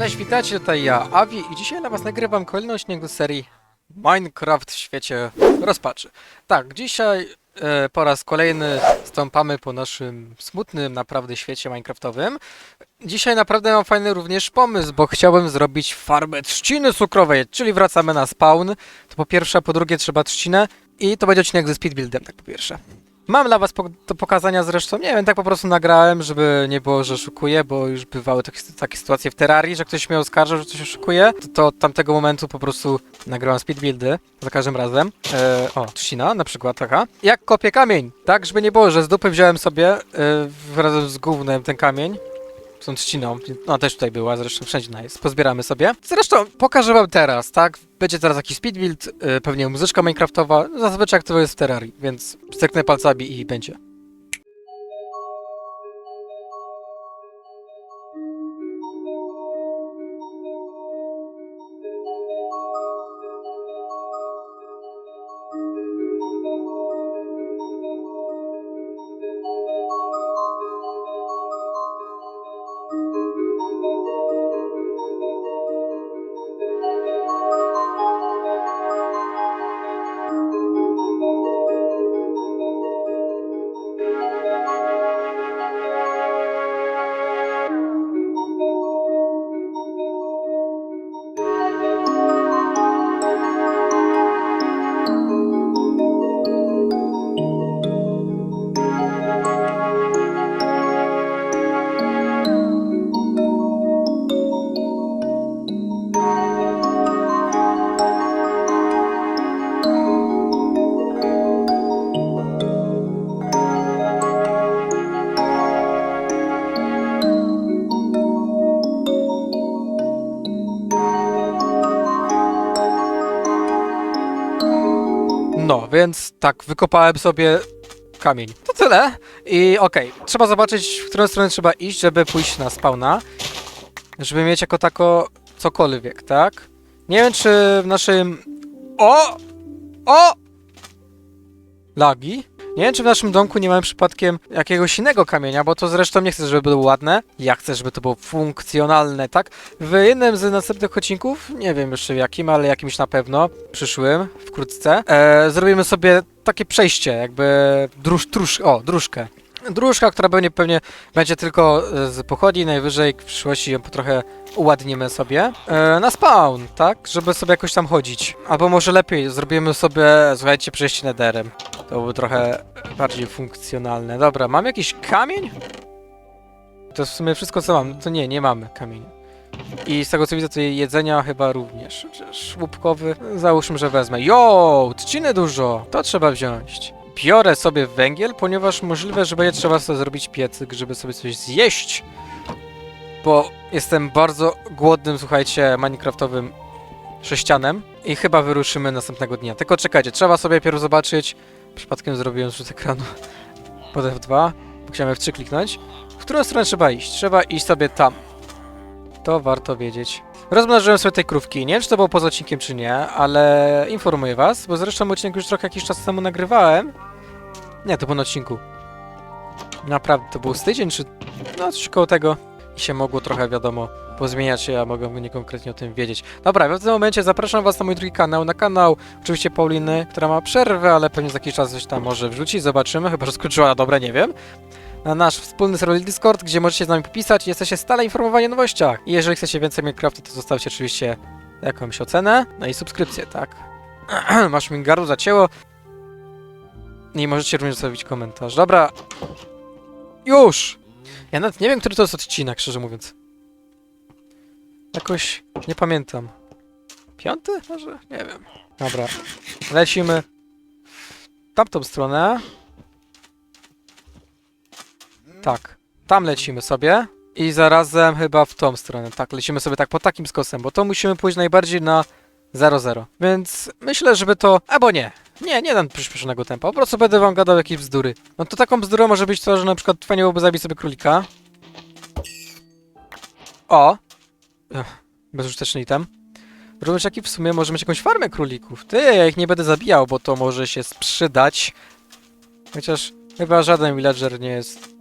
Cześć, witajcie, tutaj ja, Avi i dzisiaj dla was nagrywam kolejną śniegu z serii Minecraft w świecie rozpaczy. Tak, dzisiaj e, po raz kolejny stąpamy po naszym smutnym naprawdę świecie minecraftowym. Dzisiaj naprawdę mam fajny również pomysł, bo chciałbym zrobić farmę trzciny cukrowej, czyli wracamy na spawn. To po pierwsze, po drugie trzeba trzcinę i to będzie odcinek ze speedbuildem, tak po pierwsze. Mam dla was po, do pokazania zresztą, nie wiem, tak po prostu nagrałem, żeby nie było, że szukuję, bo już bywały takie, takie sytuacje w Terrarii, że ktoś mnie oskarżał, że coś oszukuje, to, to od tamtego momentu po prostu nagrałem speedbuildy za każdym razem. E, o, trzcina na przykład, taka. Jak kopię kamień, tak, żeby nie było, że z dupy wziąłem sobie e, razem z gównem ten kamień, tą trzciną, no też tutaj była, zresztą wszędzie ona jest, pozbieramy sobie. Zresztą pokażę wam teraz, tak, będzie teraz jakiś speed build, yy, pewnie muzyczka minecraftowa, zazwyczaj jak to jest w Terrarii, więc stryknę palcami i będzie. Więc tak, wykopałem sobie kamień. To tyle. I okej, trzeba zobaczyć, w którą stronę trzeba iść, żeby pójść na spawna. Żeby mieć jako tako cokolwiek, tak? Nie wiem, czy w naszym... O! O! Lagi? Nie wiem, czy w naszym domku nie mamy przypadkiem jakiegoś innego kamienia, bo to zresztą nie chcę, żeby było ładne. Ja chcę, żeby to było funkcjonalne, tak? W jednym z następnych odcinków, nie wiem jeszcze w jakim, ale jakimś na pewno, przyszłym, wkrótce, e, zrobimy sobie takie przejście, jakby druż, druż, o, dróżkę. Dróżka, która pewnie, pewnie będzie tylko z pochodni, najwyżej w przyszłości ją trochę uładnimy sobie. E, na spawn, tak? Żeby sobie jakoś tam chodzić. Albo może lepiej, zrobimy sobie, słuchajcie, przejście nederem. To byłoby trochę bardziej funkcjonalne. Dobra, mam jakiś kamień? To jest w sumie wszystko, co mam. To nie, nie mamy kamienia. I z tego co widzę, to jedzenia chyba również. Chociaż Łupkowy, załóżmy, że wezmę. Jo, trzciny dużo, to trzeba wziąć. Biorę sobie węgiel, ponieważ możliwe, że będzie trzeba sobie zrobić piecyk, żeby sobie coś zjeść. Bo jestem bardzo głodnym, słuchajcie, minecraftowym sześcianem. I chyba wyruszymy następnego dnia. Tylko czekajcie, trzeba sobie pierw zobaczyć. Przypadkiem zrobiłem rzut ekranu pod F2. Musiałem F3 kliknąć. W którą stronę trzeba iść? Trzeba iść sobie tam. To warto wiedzieć. Rozmnożyłem sobie tej krówki. Nie wiem, czy to było poza odcinkiem, czy nie, ale informuję was, bo zresztą odcinek już trochę jakiś czas temu nagrywałem. Nie, to było na odcinku. Naprawdę, to był z tydzień, czy... No, coś koło tego. I się mogło trochę, wiadomo, pozmieniać się, ja mogę nie konkretnie o tym wiedzieć. Dobra, w tym momencie zapraszam was na mój drugi kanał, na kanał oczywiście Pauliny, która ma przerwę, ale pewnie za jakiś czas coś tam może wrzucić, zobaczymy, chyba że skończyła na dobre, nie wiem na nasz wspólny serwer Discord, gdzie możecie z nami popisać i jesteście stale informowani o nowościach. I jeżeli chcecie więcej Minecraftu, to zostawcie oczywiście jakąś ocenę, no i subskrypcję, tak. Masz mi gardło zacięło. I możecie również zostawić komentarz. Dobra. Już! Ja nawet nie wiem, który to jest odcinek, szczerze mówiąc. Jakoś nie pamiętam. Piąty? Może? Nie wiem. Dobra. Lecimy w tamtą stronę. Tak. Tam lecimy sobie. I zarazem chyba w tą stronę. Tak, lecimy sobie tak po takim skosem, bo to musimy pójść najbardziej na 0-0. Więc myślę, żeby to... Albo nie. Nie, nie dam przyspieszonego tempa. Po prostu będę wam gadał jakieś bzdury. No to taką bzdurą może być to, że na przykład fajnie byłoby zabić sobie królika. O! Ech, bezużyteczny item. Również jaki w sumie może mieć jakąś farmę królików. Ty, ja ich nie będę zabijał, bo to może się sprzedać. Chociaż chyba żaden villager nie jest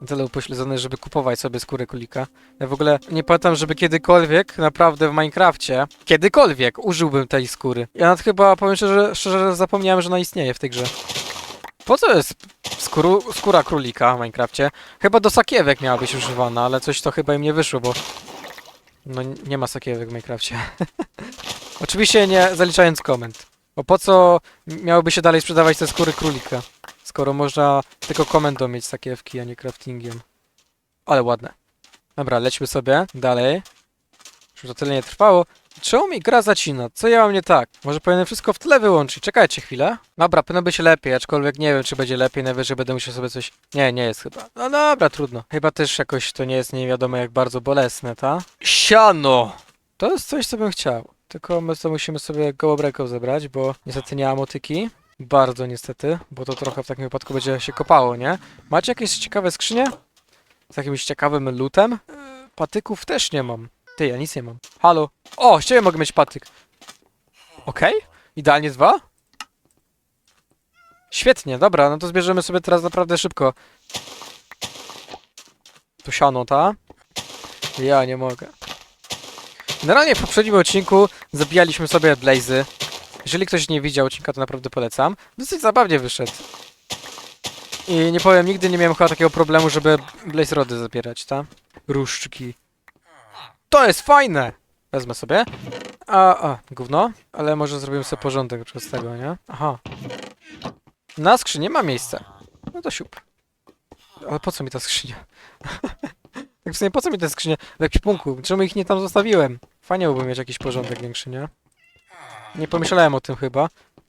na tyle upośledzony, żeby kupować sobie skórę królika. Ja w ogóle nie pamiętam, żeby kiedykolwiek naprawdę w Minecrafcie, kiedykolwiek użyłbym tej skóry. Ja nawet chyba, powiem szczerze, szczerze zapomniałem, że ona istnieje w tej grze. Po co jest skóru, skóra królika w Minecrafcie? Chyba do sakiewek miała być używana, ale coś to chyba im nie wyszło, bo no nie ma sakiewek w Minecrafcie. Oczywiście nie zaliczając komend. Bo po co miałyby się dalej sprzedawać te skóry królika? Skoro można tylko komendą mieć sakiewki, a nie craftingiem. Ale ładne. Dobra, lećmy sobie dalej. Już to tyle nie trwało. Czemu mi gra zacina? Co ja mam nie tak? Może powinienem wszystko w tle wyłączyć? Czekajcie chwilę. Dobra, powinno być lepiej, aczkolwiek nie wiem, czy będzie lepiej. Najwyżej będę musiał sobie coś... Nie, nie jest chyba. No dobra, trudno. Chyba też jakoś to nie jest nie wiadomo jak bardzo bolesne, ta? Siano! To jest coś, co bym chciał. Tylko my to musimy sobie gołobreką zebrać, bo niestety nie mam motyki. Bardzo niestety, bo to trochę w takim wypadku będzie się kopało, nie? Macie jakieś ciekawe skrzynie? Z jakimś ciekawym lutem? Patyków też nie mam. Ty, ja nic nie mam. Halo? O, z ciebie mogę mieć patyk. Okej? Idealnie dwa? Świetnie, dobra, no to zbierzemy sobie teraz naprawdę szybko. Tu siano, ta? Ja nie mogę. Generalnie w poprzednim odcinku zabijaliśmy sobie Blazy. Jeżeli ktoś nie widział odcinka, to naprawdę polecam. Dosyć zabawnie wyszedł. I nie powiem, nigdy nie miałem chyba takiego problemu, żeby Blaze Rody zabierać, ta? Różdżki. To jest fajne! Wezmę sobie. A, a, gówno. Ale może zrobimy sobie porządek przez tego, nie? Aha. Na skrzyni ma miejsce. No to siup. Ale po co mi ta skrzynia? tak w sumie po co mi te skrzynie w ekwipunku? Czemu ich nie tam zostawiłem? Fajnie byłoby mieć jakiś porządek większy, nie? Nie pomyślałem o tym chyba.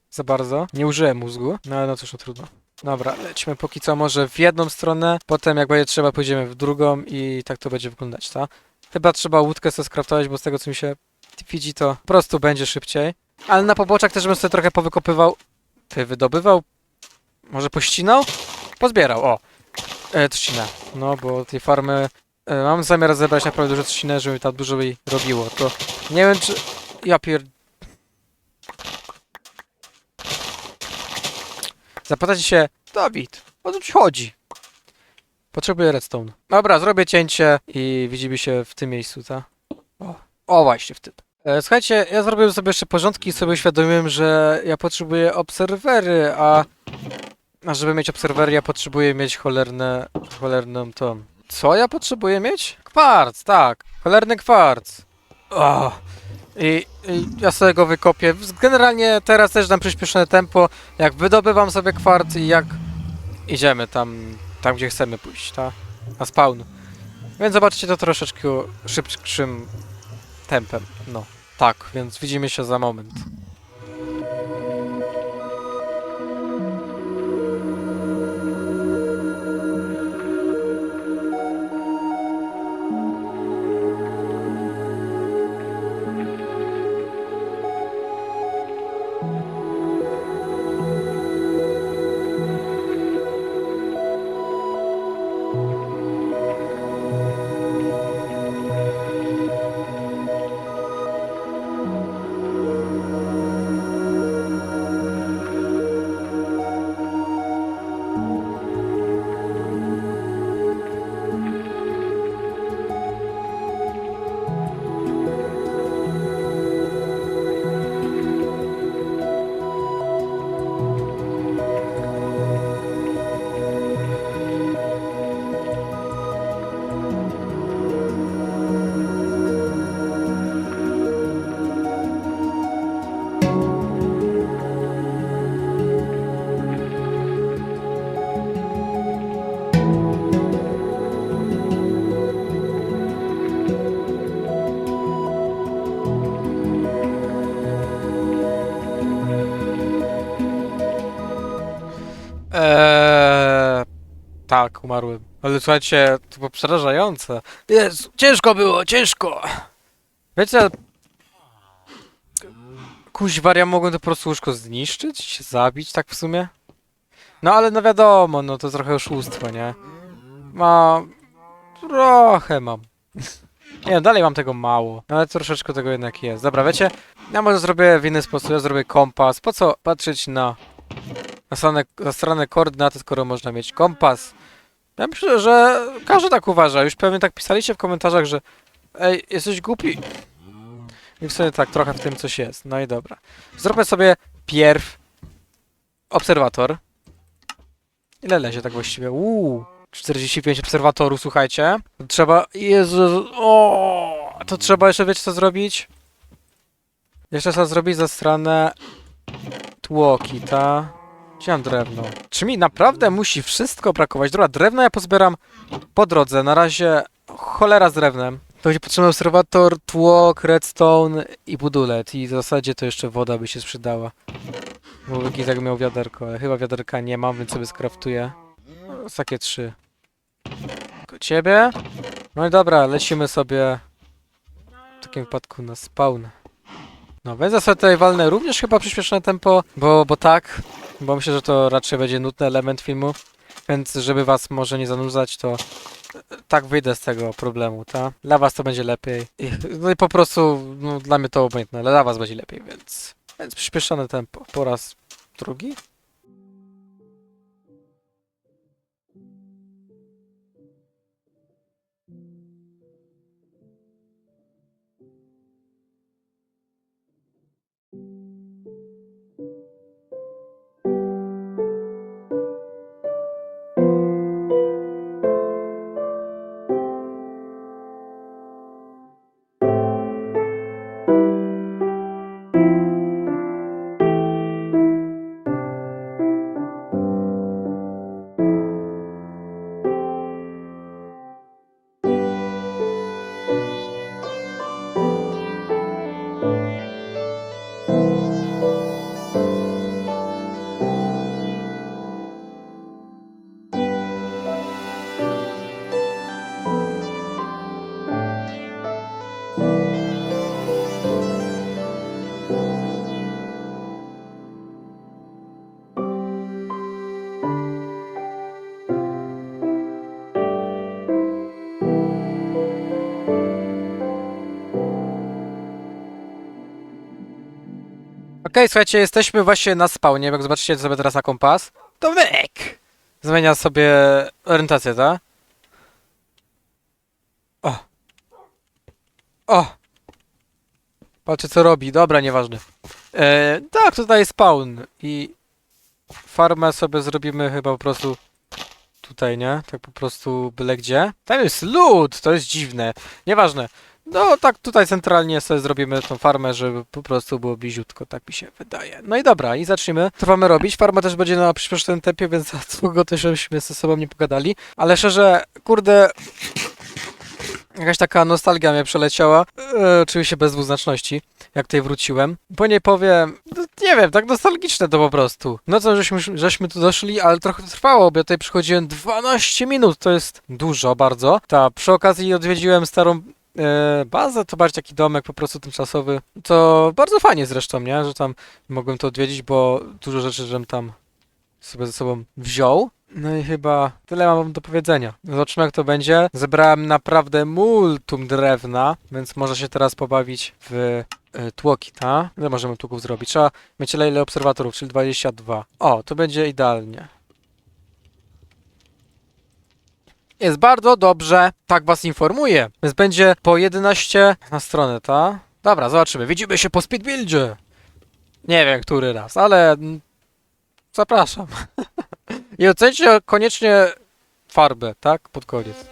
Za bardzo. Nie użyłem mózgu. No ale no cóż, no trudno. Dobra, lećmy póki co może w jedną stronę, potem jak będzie trzeba pójdziemy w drugą i tak to będzie wyglądać, tak? Chyba trzeba łódkę sobie skraftować, bo z tego co mi się widzi to po prostu będzie szybciej. Ale na poboczach też bym sobie trochę powykopywał. Ty wydobywał? Może pościnał? Pozbierał, o. E, trzcinę. No, bo tej farmy... E, mam zamiar zebrać naprawdę dużo trzcinę, żeby tam dużo jej robiło. To nie wiem czy... Ja pier... Zapytacie się, Dawid, o co ci chodzi? Potrzebuję redstone. Dobra, zrobię cięcie i widzimy się w tym miejscu, tak? O, o właśnie w tym. E, słuchajcie, ja zrobiłem sobie jeszcze porządki i sobie uświadomiłem, że ja potrzebuję obserwery, a... A żeby mieć obserwery, ja potrzebuję mieć cholerne... cholerną tą... Co ja potrzebuję mieć? Kwarc, tak. Cholerny kwarc. O. I, I ja sobie go wykopię. Generalnie teraz też dam przyspieszone tempo. Jak wydobywam sobie kwarc i jak idziemy tam, tam gdzie chcemy pójść, tak? Na spawn. Więc zobaczcie to troszeczkę szybszym tempem. No, tak, więc widzimy się za moment. Eee, tak, umarłem. Ale słuchajcie, to było przerażające. Jezu, ciężko było, ciężko. Wiecie, kuźwar, ja mogłem to po prostu łóżko zniszczyć, zabić, tak w sumie. No ale no wiadomo, no to trochę oszustwo, nie? Mam... Trochę mam. Nie, no, dalej mam tego mało, ale troszeczkę tego jednak jest. Dobra, wiecie, ja może zrobię w inny sposób, ja zrobię kompas. Po co patrzeć na na stronę koordynaty, skoro można mieć kompas. Ja myślę, że każdy tak uważa. Już pewnie tak pisaliście w komentarzach, że ej, jesteś głupi. I w sumie tak, trochę w tym coś jest. No i dobra. Zróbmy sobie pierw obserwator. Ile lezie tak właściwie? Uuu, 45 obserwatorów, słuchajcie. Trzeba, Jezu, o, to trzeba jeszcze, wiecie co zrobić? Jeszcze trzeba zrobić za stronę tłoki, ta? Mam drewno? Czy mi naprawdę musi wszystko brakować? Dobra, drewno ja pozbieram po drodze. Na razie cholera z drewnem. To będzie potrzebny obserwator, tłok, redstone i budulet. I w zasadzie to jeszcze woda by się sprzedała. Bo Gitek miał wiaderko, ale chyba wiaderka nie mam, więc sobie skraftuję. No, takie trzy. Tylko ciebie. No i dobra, lecimy sobie w takim wypadku na spawn. No, ja sobie tutaj walnę również chyba przyspieszone tempo, bo, bo tak, bo myślę, że to raczej będzie nudny element filmu, więc żeby was może nie zanudzać, to tak wyjdę z tego problemu, tak? Dla was to będzie lepiej. I, no i po prostu, no dla mnie to obojętne, ale dla was będzie lepiej, więc, więc przyspieszone tempo po raz drugi. Słuchajcie, jesteśmy właśnie na spawnie, jak zobaczycie sobie teraz na kompas. To myk! Zmienia sobie orientację, tak? O! O! Patrzcie co robi, dobra, nieważne. E, tak, tutaj spawn i farmę sobie zrobimy chyba po prostu tutaj, nie? Tak po prostu byle gdzie. Tam jest lód, to jest dziwne. Nieważne. No tak tutaj centralnie sobie zrobimy tą farmę, żeby po prostu było bliziutko, tak mi się wydaje. No i dobra, i zaczniemy. To mamy robić. Farma też będzie na przyspieszonym tempie, więc za długo też żebyśmy ze sobą nie pogadali. Ale szczerze, kurde... Jakaś taka nostalgia mnie przeleciała. E, oczywiście bez dwuznaczności, jak tutaj wróciłem. Bo nie powiem, no, nie wiem, tak nostalgiczne to po prostu. No co, żeśmy, żeśmy tu doszli, ale trochę trwało, bo ja tutaj przychodziłem 12 minut, to jest dużo bardzo. Ta, przy okazji odwiedziłem starą bazę, to bardziej taki domek po prostu tymczasowy. To bardzo fajnie zresztą, nie? Że tam mogłem to odwiedzić, bo dużo rzeczy, żem tam sobie ze sobą wziął. No i chyba tyle mam do powiedzenia. Zobaczymy jak to będzie. Zebrałem naprawdę multum drewna, więc może się teraz pobawić w e, tłoki, ta? Ile możemy tłoków zrobić? Trzeba mieć ile, ile obserwatorów, czyli 22. O, to będzie idealnie. Jest bardzo dobrze, tak was informuję. Więc będzie po 11 na stronę, ta? Dobra, zobaczymy. Widzimy się po speedbuildzie. Nie wiem, który raz, ale zapraszam. I ocencie koniecznie farbę, tak? Pod koniec.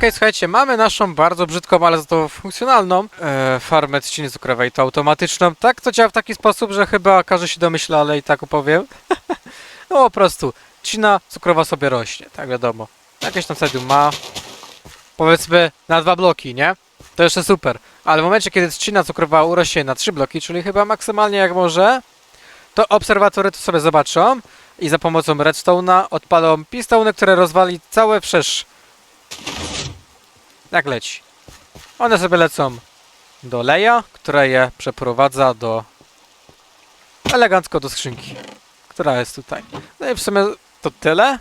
Okej, słuchajcie, mamy naszą bardzo brzydką, ale za to funkcjonalną e, farmę trzciny cukrowej, to automatyczną. Tak, to działa w taki sposób, że chyba każdy się domyśla, ale i tak opowiem. no po prostu, trzcina cukrowa sobie rośnie, tak wiadomo. Jakieś tam stadium ma, powiedzmy na dwa bloki, nie? To jeszcze super. Ale w momencie, kiedy trzcina cukrowa urośnie na trzy bloki, czyli chyba maksymalnie jak może, to obserwatory to sobie zobaczą i za pomocą redstone'a odpalą pistony, które rozwali całe wszerz. Jak leci. One sobie lecą do leja, która je przeprowadza do elegancko do skrzynki, która jest tutaj. No i w sumie to tyle.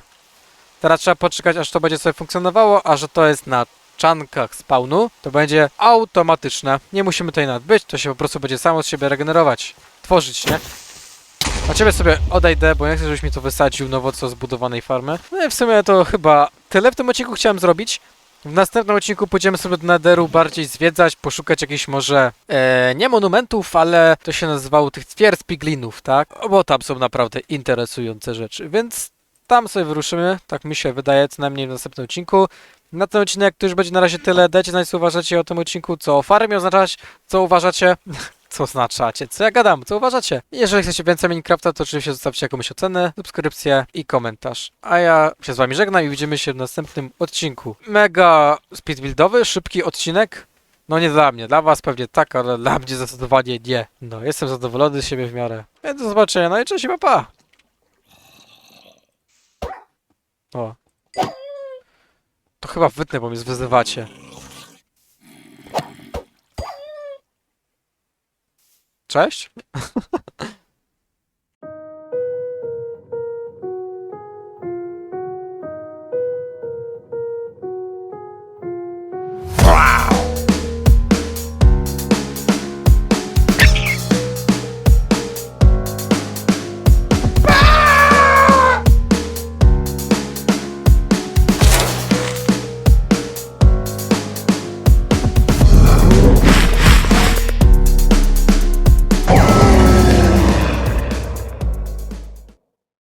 Teraz trzeba poczekać, aż to będzie sobie funkcjonowało, a że to jest na czankach spawnu, to będzie automatyczne. Nie musimy tutaj nawet być, to się po prostu będzie samo z siebie regenerować, tworzyć, nie? A ciebie sobie odejdę, bo nie chcę, żebyś mi to wysadził nowo co zbudowanej farmy. No i w sumie to chyba tyle w tym odcinku chciałem zrobić. W następnym odcinku pójdziemy sobie do Netheru bardziej zwiedzać, poszukać jakichś może e, nie monumentów, ale to się nazywało tych twierdz piglinów, tak? Bo tam są naprawdę interesujące rzeczy, więc tam sobie wyruszymy, tak mi się wydaje, co najmniej w następnym odcinku. Na ten odcinek to już będzie na razie tyle. Dajcie znać, co uważacie o tym odcinku, co o farmie oznaczać, co uważacie. Co oznaczacie? Co ja gadam? Co uważacie? Jeżeli chcecie więcej Minecrafta, to oczywiście zostawcie jakąś ocenę, subskrypcję i komentarz. A ja się z wami żegnam i widzimy się w następnym odcinku. Mega speedbuildowy, szybki odcinek. No nie dla mnie, dla was pewnie tak, ale dla mnie zdecydowanie nie. No, jestem zadowolony z siebie w miarę. Więc do zobaczenia, no i cześć pa, pa. O. To chyba wytnę, bo mnie zwyzywacie. Cześć?